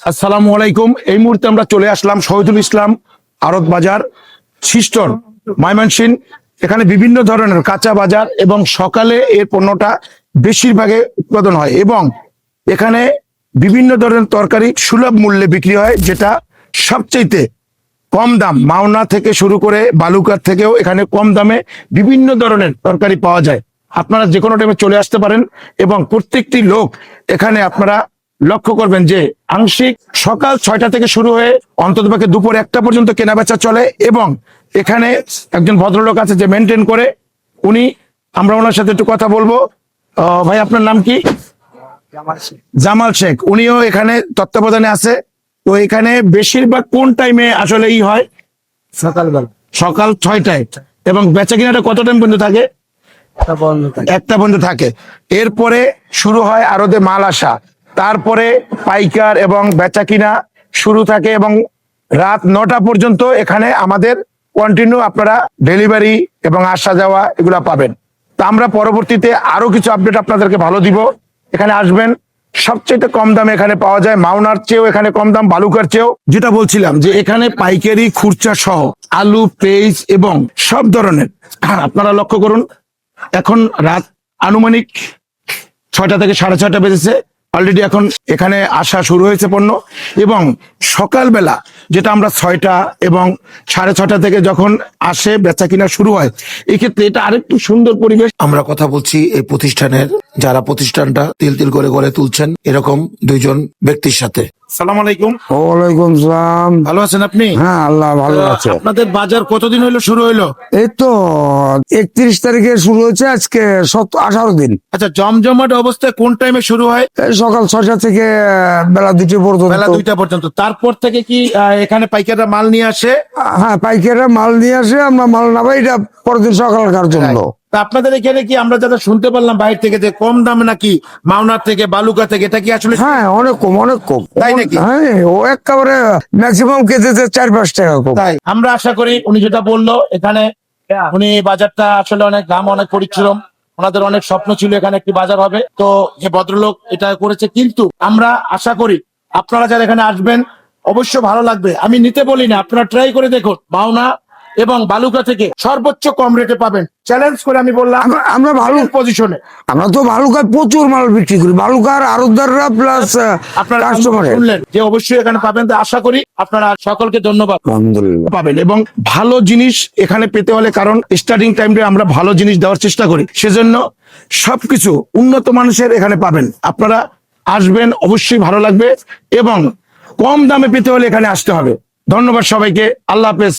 আসসালামু আলাইকুম। এই মুহূর্তে আমরা চলে আসলাম শহীদুল ইসলাম আরত বাজার সিস্টর ময়মনসিং এখানে বিভিন্ন ধরনের কাঁচা বাজার এবং সকালে এর পণ্যটা বেশিরভাগে উৎপাদন হয় এবং এখানে বিভিন্ন ধরনের তরকারি সুলভ মূল্যে বিক্রি হয়, যেটা সবচাইতে কম দাম। মাওনা থেকে শুরু করে বালুকার থেকেও এখানে কম দামে বিভিন্ন ধরনের তরকারি পাওয়া যায়। আপনারা যে কোনো টাইমে চলে আসতে পারেন এবং প্রত্যেকটি লোক এখানে আপনারা লক্ষ্য করবেন যে আংশিক সকাল ছয়টা থেকে শুরু হয়ে অন্তত অন্ততপক্ষে দুপুর একটা পর্যন্ত কেনাবেচা চলে এবং এখানে একজন ভদ্রলোক আছে যে মেনটেন করে উনি আমরা ওনার সাথে একটু কথা বলব। ভাই আপনার নাম কি? জামাল শেখ। উনিও এখানে তত্ত্বাবধানে আছে। তো এখানে বেশিরভাগ কোন টাইমে আসলে ই হয়? সকালবেলা। সকাল ছয়টায়। এবং বেচা কিনাটা কত টাইম পর্যন্ত থাকে? একটা বন্ধ থাকে। একটা পর্যন্ত থাকে। এরপরে শুরু হয় আরদে মাল আসা। তারপরে পাইকার এবং বেচা কিনা শুরু থাকে এবং রাত নটা পর্যন্ত এখানে আমাদের কন্টিনিউ আপনারা ডেলিভারি এবং আসা যাওয়া এগুলা পাবেন। তা আমরা পরবর্তীতে আরও কিছু আপডেট আপনাদেরকে ভালো দিব। এখানে আসবেন সবচেয়ে কম দামে এখানে পাওয়া যায় মাওনার চেয়েও এখানে কম দাম, বালুকার চেয়েও। যেটা বলছিলাম যে এখানে পাইকারি খুরচা সহ আলু, পেঁয়াজ এবং সব ধরনের। আপনারা লক্ষ্য করুন, এখন রাত আনুমানিক ছয়টা থেকে সাড়ে ছয়টা বেজেছে। অলরেডি এখন এখানে আসা শুরু হয়েছে পণ্য এবং সকালবেলা যেটা আমরা ছয়টা এবং সাড়ে ছটা থেকে যখন আসে বেচা কিনা শুরু হয় এই ক্ষেত্রে এটা আরেকটু সুন্দর পরিবেশ। আমরা কথা বলছি এই প্রতিষ্ঠানের যারা প্রতিষ্ঠানটা তিল তিল করে গড়ে তুলছেন এরকম দুইজন ব্যক্তির সাথে। সালাম আলাইকুম। ওয়ালাইকুম সালাম। ভালো আছেন আপনি? হ্যাঁ আল্লাহ ভালো আছে। আপনাদের বাজার কতদিন হইল শুরু হইল এই তো একত্রিশ তারিখে শুরু হয়েছে আজকে সত আঠারো দিন। আচ্ছা জমজমাট অবস্থায় কোন টাইমে শুরু হয়? সকাল ছয়টা থেকে বেলা দুটো পর্যন্ত। বেলা দুইটা পর্যন্ত। তারপর থেকে কি এখানে পাইকাররা মাল নিয়ে আসে? হ্যাঁ পাইকাররা মাল নিয়ে আসে আমরা মাল না পাই এটা পরদিন সকালকার জন্য। আপনাদের এখানে কি আমরা যারা শুনতে পারলাম বাইরে থেকে যে কম দামে নাকি মাওনার থেকে বালুকা থেকে এটা কি আসলে হ্যাঁ অনেক কম অনেক কম। তাই নাকি? হ্যাঁ ও একেবারে ম্যাক্সিমাম কেজিতে চার পাঁচ টাকা কম। তাই আমরা আশা করি উনি যেটা বলল এখানে উনি বাজারটা আসলে অনেক দাম অনেক পরিশ্রম ওনাদের অনেক স্বপ্ন ছিল এখানে একটি বাজার হবে। তো যে ভদ্রলোক এটা করেছে কিন্তু আমরা আশা করি আপনারা যারা এখানে আসবেন অবশ্য ভালো লাগবে। আমি নিতে বলি না আপনারা ট্রাই করে দেখুন। মাওনা এবং বালুকা থেকে সর্বোচ্চ কম রেটে পাবেন। চ্যালেঞ্জ করে আমি বললাম আমরা ভালো পজিশনে আমরা তো ভালুকায় প্রচুর মাল বিক্রি করি। ভালুকার আরোদাররা প্লাস আপনারা কাস্টমার শুনলেন যে অবশ্যই এখানে পাবেন তো আশা করি আপনারা সকলকে ধন্যবাদ। আলহামদুলিল্লাহ। পাবেন এবং ভালো জিনিস এখানে পেতে হলে কারণ স্টার্টিং টাইমে আমরা ভালো জিনিস দেওয়ার চেষ্টা করি। সেজন্য সবকিছু উন্নত মানুষের এখানে পাবেন। আপনারা আসবেন অবশ্যই ভালো লাগবে এবং কম দামে পেতে হলে এখানে আসতে হবে। ধন্যবাদ সবাইকে। আল্লাহ হাফেজ।